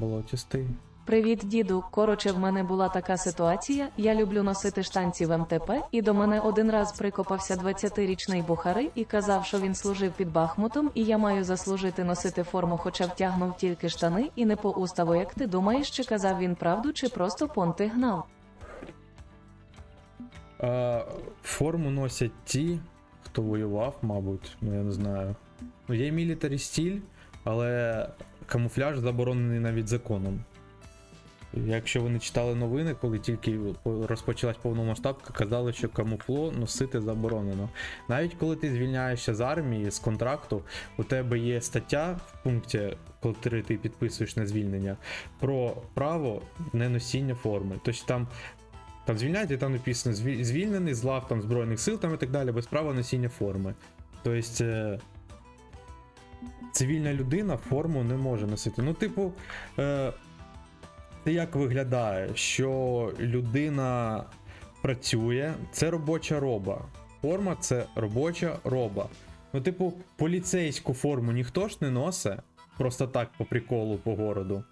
Болотістий. Привіт, діду. Короче, в мене була така ситуація. Я люблю носити штанці в МТП, і до мене один раз прикопався 20-річний бухари і казав, що він служив під Бахмутом, і я маю заслужити носити форму, хоча втягнув тільки штани, і не по уставу. Як ти думаєш, чи казав він правду, чи просто понти гнав? А, форму носять ті, хто воював, мабуть, ну я не знаю. Ну, є мілітарі стіль, але камуфляж заборонений навіть законом. Якщо ви не читали новини, коли тільки розпочалась повномасштабка, казали, що камуфло носити заборонено. Навіть коли ти звільняєшся з армії, з контракту, у тебе є стаття в пункті, коли ти підписуєш на звільнення, про право неносіння форми. Тобто там там звільняють, і там написано звільнений з лав там, Збройних сил там, і так далі, без права носіння форми. Тобто е, цивільна людина форму не може носити. Ну, типу, е, це як виглядає, що людина працює, це робоча роба. Форма це робоча роба. Ну, типу, поліцейську форму ніхто ж не носить просто так по приколу по городу.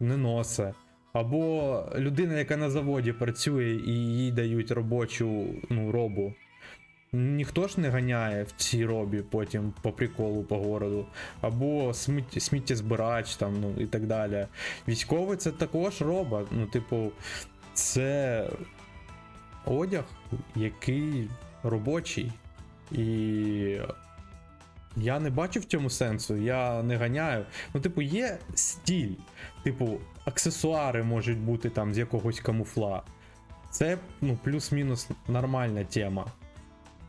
Не носить. Або людина, яка на заводі працює і їй дають робочу ну, робу. Ніхто ж не ганяє в цій робі потім по приколу по городу. Або сміттєзбирач там, ну і так далі. Військовий це також роба. Ну, типу, це одяг, який робочий. І я не бачу в цьому сенсу, я не ганяю. Ну, типу, є стіль. Типу, аксесуари можуть бути там з якогось камуфла. Це ну, плюс-мінус нормальна тема.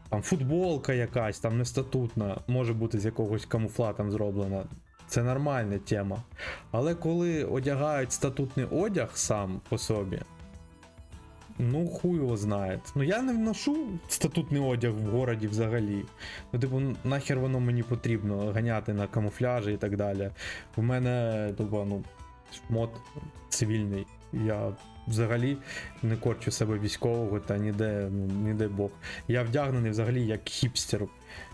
Там футболка якась, там нестатутна, може бути з якогось камуфла там зроблена. Це нормальна тема. Але коли одягають статутний одяг сам по собі, ну хуй його знає. Ну я не вношу статутний одяг в городі взагалі. Ну, типу, нахер воно мені потрібно ганяти на камуфляжі і так далі. У мене, типу, ну, мод цивільний. Я взагалі не корчу себе військового та ніде, ну, ніде Бог. Я вдягнений взагалі як хіпстер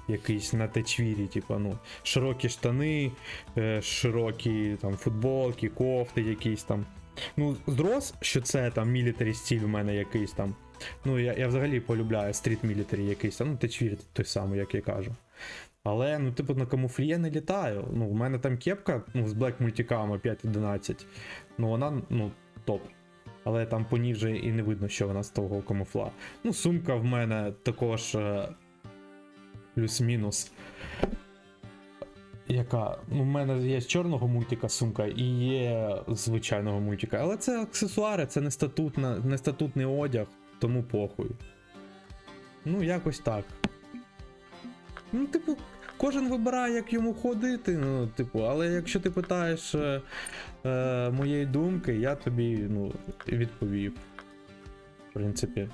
якийсь на течвірі, типу, ну, широкі штани, е, широкі там футболки, кофти якісь там. Ну, зрос, що це там мілітарі стиль у мене якийсь там. Ну, я, я взагалі полюбляю стріт мілітарі якийсь там, ну, течвір той самий, як я кажу. Але, ну, типу, на камуфлі я не літаю. Ну, в мене там кепка ну, з Black мультиками 5.11. Ну, вона, ну, топ. Але там по ній вже і не видно, що вона з того камуфла. Ну, сумка в мене також е, плюс-мінус. Яка? Ну, в мене є з чорного мультика сумка і є звичайного мультика. Але це аксесуари, це не, статутна, не статутний одяг, тому похуй. Ну, якось так. Ну, типу, кожен вибирає, як йому ходити. Ну, типу, але якщо ти питаєш е, е, моєї думки, я тобі ну, відповів. В принципі,